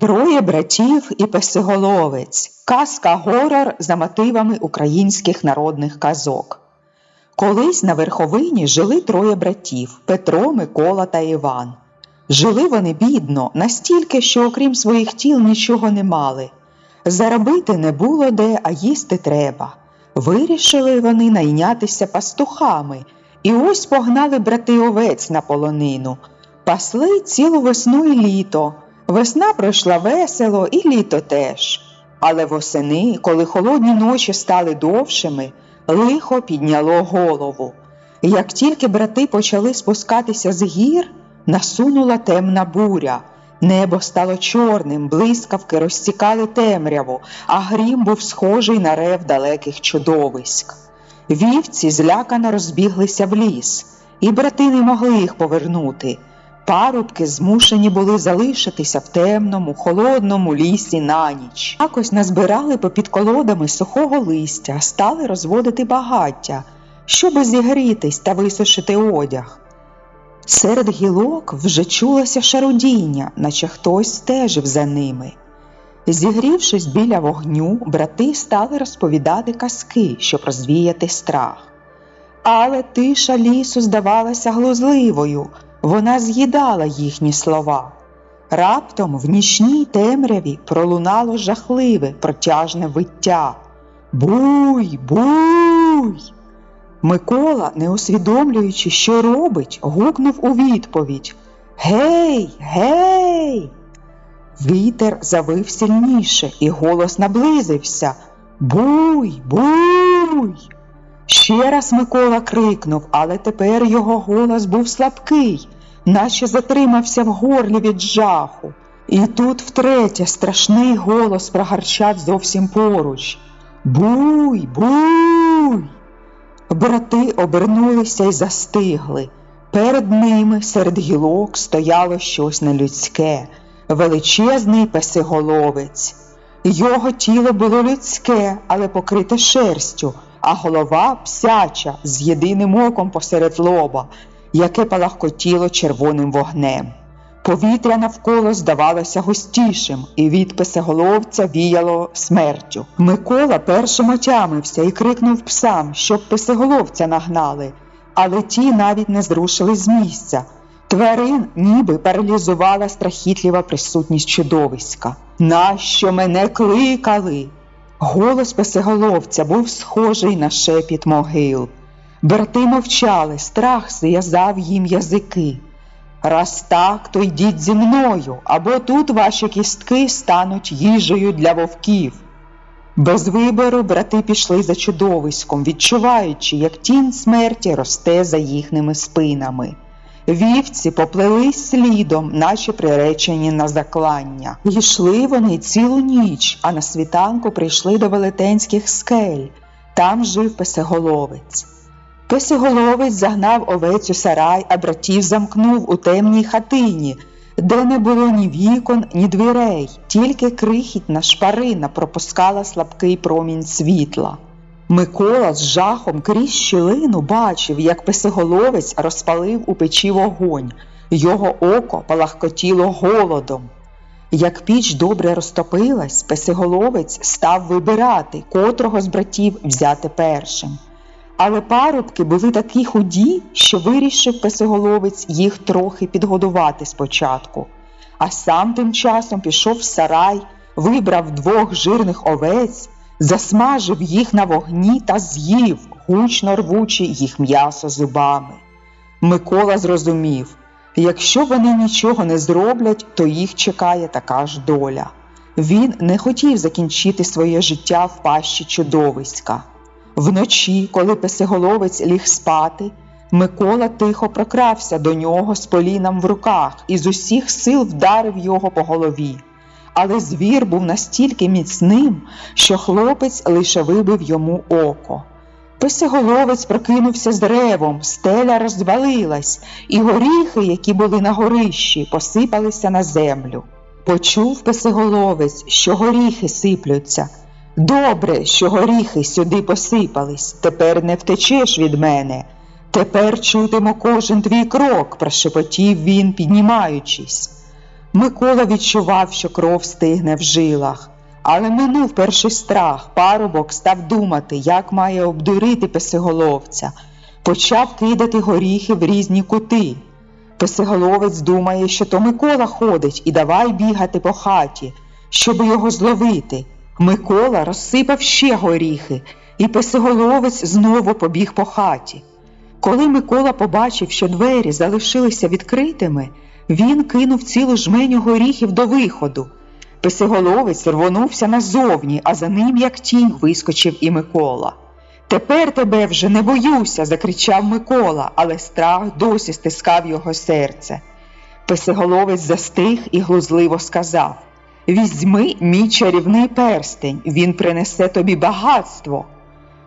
Троє братів і песиголовець. Казка горор за мотивами українських народних казок. Колись на верховині жили троє братів Петро, Микола та Іван. Жили вони бідно, настільки, що окрім своїх тіл нічого не мали. Заробити не було де, а їсти треба. Вирішили вони найнятися пастухами, і ось погнали брати овець на полонину. Пасли цілу весну і літо. Весна пройшла весело, і літо теж. Але восени, коли холодні ночі стали довшими, лихо підняло голову. Як тільки брати почали спускатися з гір, насунула темна буря. Небо стало чорним, блискавки розтікали темряву, а грім був схожий на рев далеких чудовиськ. Вівці злякано розбіглися в ліс, і брати не могли їх повернути. Парубки змушені були залишитися в темному, холодному лісі на ніч. Якось назбирали попід колодами сухого листя, стали розводити багаття, щоби зігрітись та висушити одяг. Серед гілок вже чулося шарудіння, наче хтось стежив за ними. Зігрівшись біля вогню, брати стали розповідати казки, щоб розвіяти страх. Але тиша лісу здавалася глузливою, вона з'їдала їхні слова. Раптом в нічній темряві пролунало жахливе протяжне виття. Буй, буй! Микола, не усвідомлюючи, що робить, гукнув у відповідь Гей, гей! Вітер завив сильніше, і голос наблизився Буй, буй! Ще раз Микола крикнув, але тепер його голос був слабкий, наче затримався в горлі від жаху. І тут втретє страшний голос прогарчав зовсім поруч. Буй, буй! Брати обернулися й застигли. Перед ними серед гілок стояло щось нелюдське, величезний песиголовець. Його тіло було людське, але покрите шерстю, а голова псяча з єдиним оком посеред лоба, яке палахкотіло червоним вогнем. Повітря навколо здавалося густішим, і від песеголовця віяло смертю. Микола першим отямився і крикнув псам, щоб песеголовця нагнали, але ті навіть не зрушили з місця. Тварин ніби паралізувала страхітлива присутність чудовиська. Нащо мене кликали? Голос песеголовця був схожий на шепіт могил. Брати мовчали, страх зв'язав їм язики. Раз так, то йдіть зі мною, або тут ваші кістки стануть їжею для вовків. Без вибору брати пішли за чудовиськом, відчуваючи, як тінь смерті росте за їхніми спинами. Вівці поплелись слідом, наче приречені на заклання. Йшли вони цілу ніч, а на світанку прийшли до велетенських скель. Там жив песеголовець. Песиголовець загнав овець у сарай, а братів замкнув у темній хатині, де не було ні вікон, ні дверей, тільки крихітна шпарина пропускала слабкий промінь світла. Микола з жахом крізь щілину бачив, як песиголовець розпалив у печі вогонь, його око палахкотіло голодом. Як піч добре розтопилась, песиголовець став вибирати, котрого з братів взяти першим. Але парубки були такі худі, що вирішив песиголовець їх трохи підгодувати спочатку. А сам тим часом пішов в сарай, вибрав двох жирних овець, засмажив їх на вогні та з'їв, гучно рвучи їх м'ясо зубами. Микола зрозумів якщо вони нічого не зроблять, то їх чекає така ж доля. Він не хотів закінчити своє життя в пащі чудовиська. Вночі, коли песиголовець ліг спати, Микола тихо прокрався до нього з поліном в руках і з усіх сил вдарив його по голові. Але звір був настільки міцним, що хлопець лише вибив йому око. Песиголовець прокинувся з ревом, стеля розвалилась, і горіхи, які були на горищі, посипалися на землю. Почув песиголовець, що горіхи сиплються. Добре, що горіхи сюди посипались, тепер не втечеш від мене. Тепер чутимо кожен твій крок, прошепотів він, піднімаючись. Микола відчував, що кров стигне в жилах. Але минув перший страх, парубок став думати, як має обдурити песиголовця. Почав кидати горіхи в різні кути. Песиголовець думає, що то Микола ходить і давай бігати по хаті, щоб його зловити. Микола розсипав ще горіхи, і песиголовець знову побіг по хаті. Коли Микола побачив, що двері залишилися відкритими, він кинув цілу жменю горіхів до виходу. Песиголовець рвонувся назовні, а за ним, як тінь, вискочив і Микола. Тепер тебе вже не боюся, закричав Микола, але страх досі стискав його серце. Песиголовець застиг і глузливо сказав Візьми мій чарівний перстень, він принесе тобі багатство.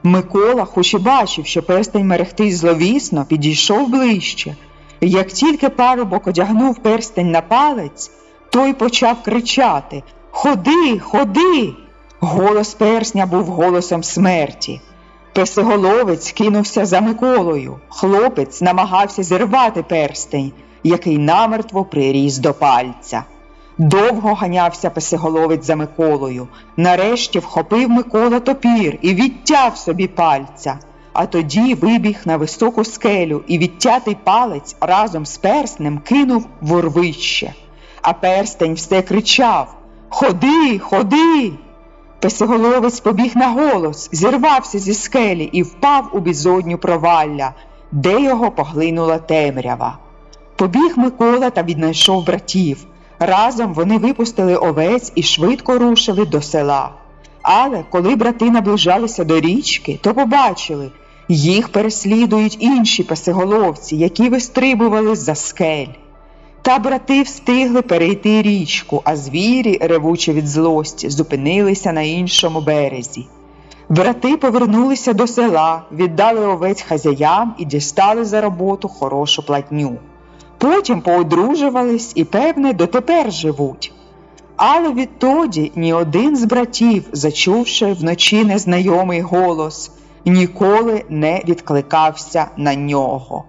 Микола, хоч і бачив, що перстень мерехтить зловісно, підійшов ближче. Як тільки парубок одягнув перстень на палець, той почав кричати Ходи, ходи. Голос персня був голосом смерті. Песиголовець кинувся за Миколою. Хлопець намагався зірвати перстень, який намертво приріс до пальця. Довго ганявся песиголовець за Миколою. Нарешті вхопив Микола топір і відтяв собі пальця. А тоді вибіг на високу скелю і відтятий палець разом з перстнем кинув в урвище. А перстень все кричав Ходи, ходи. Песиголовець побіг на голос, зірвався зі скелі і впав у бізодню провалля, де його поглинула темрява. Побіг Микола та віднайшов братів. Разом вони випустили овець і швидко рушили до села. Але коли брати наближалися до річки, то побачили, їх переслідують інші песиголовці, які вистрибували з-за скель. Та брати встигли перейти річку, а звірі, ревучи від злості, зупинилися на іншому березі. Брати повернулися до села, віддали овець хазяям і дістали за роботу хорошу платню. Потім поодружувались і, певне, дотепер живуть. Але відтоді ні один з братів, зачувши вночі незнайомий голос, ніколи не відкликався на нього.